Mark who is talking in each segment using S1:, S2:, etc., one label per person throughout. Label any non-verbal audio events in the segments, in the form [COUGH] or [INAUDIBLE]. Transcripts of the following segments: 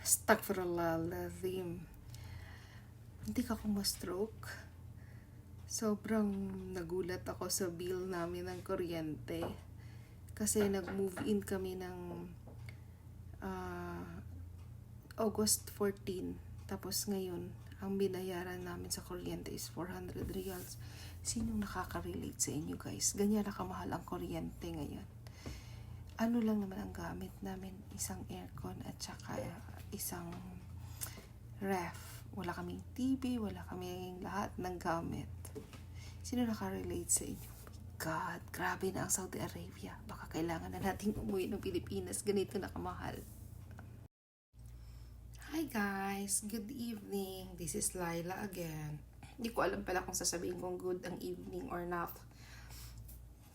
S1: Astagfirullahaladzim. Hindi ka ako ma-stroke. Sobrang nagulat ako sa bill namin ng kuryente. Kasi nag-move in kami ng ah, August 14. Tapos ngayon, ang binayaran namin sa kuryente is 400 reals. Sinong nakaka-relate sa inyo guys? Ganyan na kamahal ang kuryente ngayon. Ano lang naman ang gamit namin? Isang aircon at saka isang ref. Wala kaming TV, wala kaming lahat ng gamit. Sino nakarelate sa inyo? God, grabe na ang Saudi Arabia. Baka kailangan na nating umuwi ng Pilipinas. Ganito na kamahal. Hi guys! Good evening! This is Laila again. Hindi ko alam pala kung sasabihin kong good ang evening or not.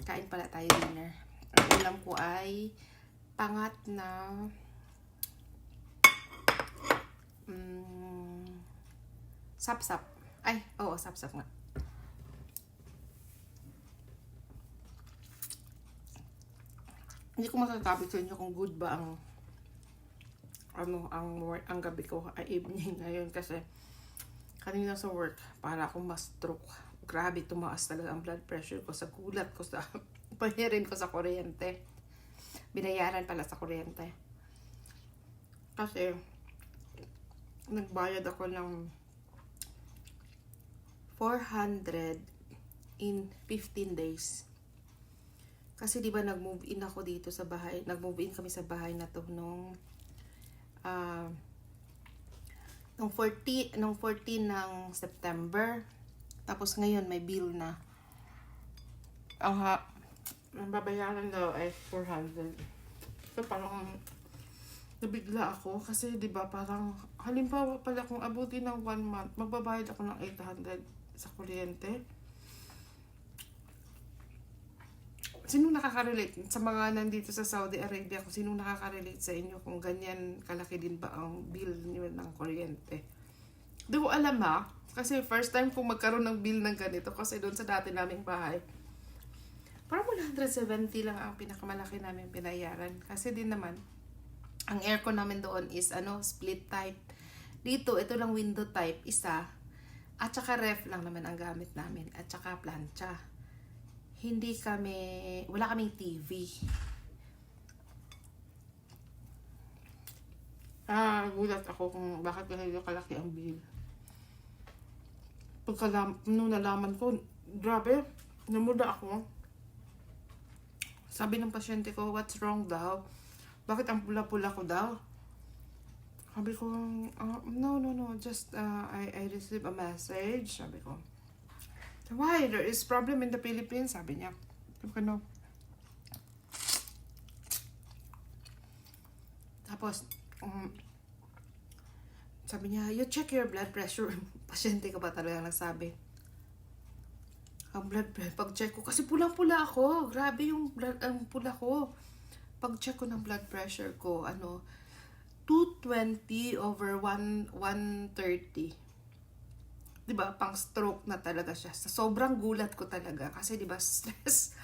S1: Kain pala tayo dinner. Ang ulam ko ay pangat na mm, sapsap. Ay, oo, sapsap nga. Hindi ko masasabi sa inyo kung good ba ang ano ang ang gabi ko ay evening [LAUGHS] ngayon kasi kanina sa work para akong ma-stroke. Grabe tumaas talaga ang blood pressure ko sa gulat ko sa [LAUGHS] bayarin ko sa kuryente. Binayaran pala sa kuryente. Kasi nagbayad ako ng 400 in 15 days. Kasi 'di ba nag-move in ako dito sa bahay, nag-move in kami sa bahay na to nung ah nung 40 nung 14 ng September. Tapos ngayon may bill na. Ang ha ang babayaran daw ay 400. So parang nabigla ako kasi 'di ba parang halimbawa pala kung abutin ng one month, magbabayad ako ng 800 sa kuryente. Sino nakaka-relate sa mga nandito sa Saudi Arabia kung sino nakaka-relate sa inyo kung ganyan kalaki din ba ang bill niyo ng kuryente? Di ko alam ha, kasi first time kong magkaroon ng bill ng ganito kasi doon sa dati naming bahay. Parang 170 lang ang pinakamalaki namin pinayaran. Kasi din naman, ang aircon namin doon is ano, split type. Dito, ito lang window type, isa. At saka ref lang naman ang gamit namin. At saka plancha. Hindi kami, wala kaming TV. Ah, gulat ako kung bakit ganito kalaki ang bill. Pagka nung nalaman ko, grabe, namuda ako. Sabi ng pasyente ko, what's wrong daw? Bakit ang pula-pula ko daw? Sabi ko, "Ah, no, no, no, just uh, I, I received a message. Sabi ko, why? There is problem in the Philippines? Sabi niya. Sabi ko, no. Tapos, um, sabi niya, you check your blood pressure. [LAUGHS] Pasyente ka ba talaga nagsabi? Ang blood pressure, pag-check ko, kasi pulang-pula ako. Grabe yung blood, ang pula ko. Pag-check ko ng blood pressure ko, ano, 220 over 1, 130. 'Di ba Pang stroke na talaga siya. Sa sobrang gulat ko talaga. Kasi 'di ba [LAUGHS] stress.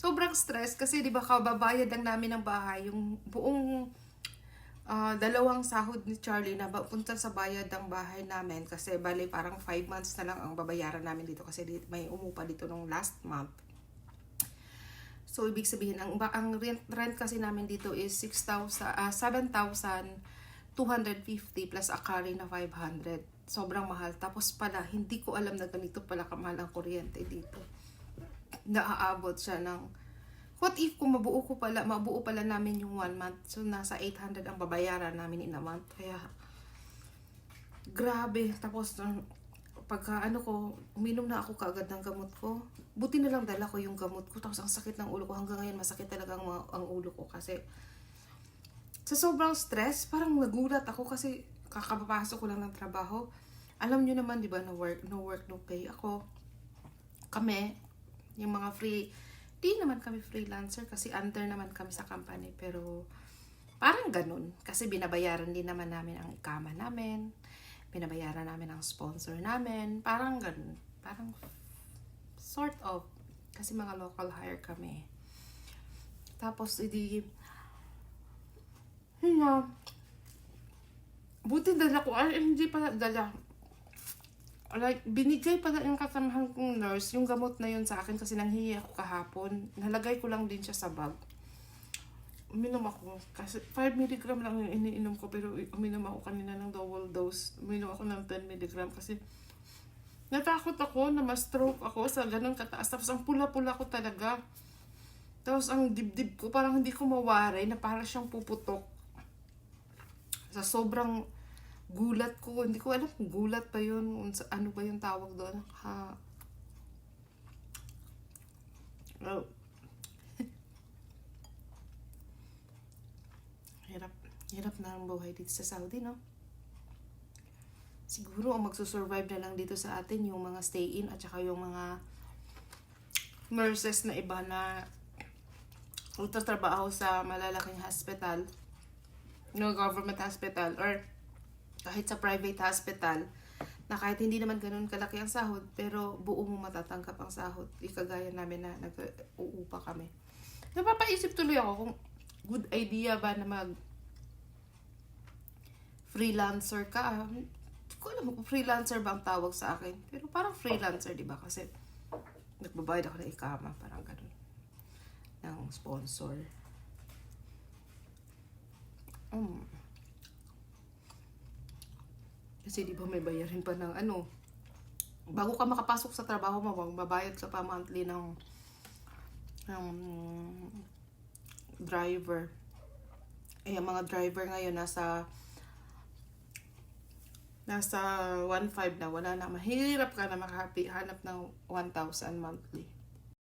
S1: sobrang stress. Kasi 'di ba kababayad lang namin ng bahay. Yung buong ah, dalawang sahod ni Charlie na punta sa bayad ng bahay namin kasi bali parang 5 months na lang ang babayaran namin dito kasi may umupa dito nung last month. So, ibig sabihin, ang, ang rent, rent kasi namin dito is 6,000, ah 7,250 plus akari na 500. Sobrang mahal. Tapos pala, hindi ko alam na ganito pala kamahal ang kuryente dito. Naaabot siya ng What if kung mabuo ko pala, mabuo pala namin yung one month. So, nasa 800 ang babayaran namin in a month. Kaya, grabe. Tapos, pagka ano ko, uminom na ako kaagad ng gamot ko. Buti na lang dala ko yung gamot ko. Tapos, ang sakit ng ulo ko. Hanggang ngayon, masakit talaga ang, ang ulo ko. Kasi, sa sobrang stress, parang nagulat ako kasi kakapapasok ko lang ng trabaho. Alam nyo naman, di ba, no work, no work, no pay. Ako, kami, yung mga free, di naman kami freelancer kasi under naman kami sa company. Pero, parang ganun. Kasi binabayaran din naman namin ang ikama namin. Binabayaran namin ang sponsor namin. Parang ganun. Parang, sort of. Kasi mga local hire kami. Tapos, hindi, yun nga, Buti dala ko, ay hindi pa dala. Like, binigay pala yung kasamahan kong nurse, yung gamot na yun sa akin kasi nanghihi ako kahapon. Nalagay ko lang din siya sa bag. Uminom ako. Kasi 5 mg lang yung iniinom ko pero uminom ako kanina ng double dose. Uminom ako ng 10 mg kasi natakot ako na ma-stroke ako sa ganun kataas. Tapos ang pula-pula ko talaga. Tapos ang dibdib ko parang hindi ko mawaray na parang siyang puputok. Sa sobrang gulat ko, hindi ko alam kung gulat pa yun, ano ba yung tawag doon. Ha, Oh. Hirap, na ang buhay dito sa Saudi, no? Siguro ang magsusurvive na lang dito sa atin yung mga stay-in at saka yung mga nurses na iba na magtatrabaho sa malalaking hospital, no government hospital, or kahit sa private hospital, na kahit hindi naman ganun kalaki ang sahod, pero buo mo matatanggap ang sahod. Ikagaya namin na nag-uupa kami. Napapaisip tuloy ako kung good idea ba na mag freelancer ka. Hindi ko alam kung freelancer ba ang tawag sa akin. Pero parang freelancer, di ba? Kasi nagbabayad ako ng ikama, parang ganun. Ng sponsor. Um, kasi di ba may bayarin pa ng ano, bago ka makapasok sa trabaho mo, magbabayad ka pa monthly ng, ng driver. Eh, ang mga driver ngayon nasa nasa 1.5 na, wala na. Mahirap ka na makahanap ng 1,000 monthly.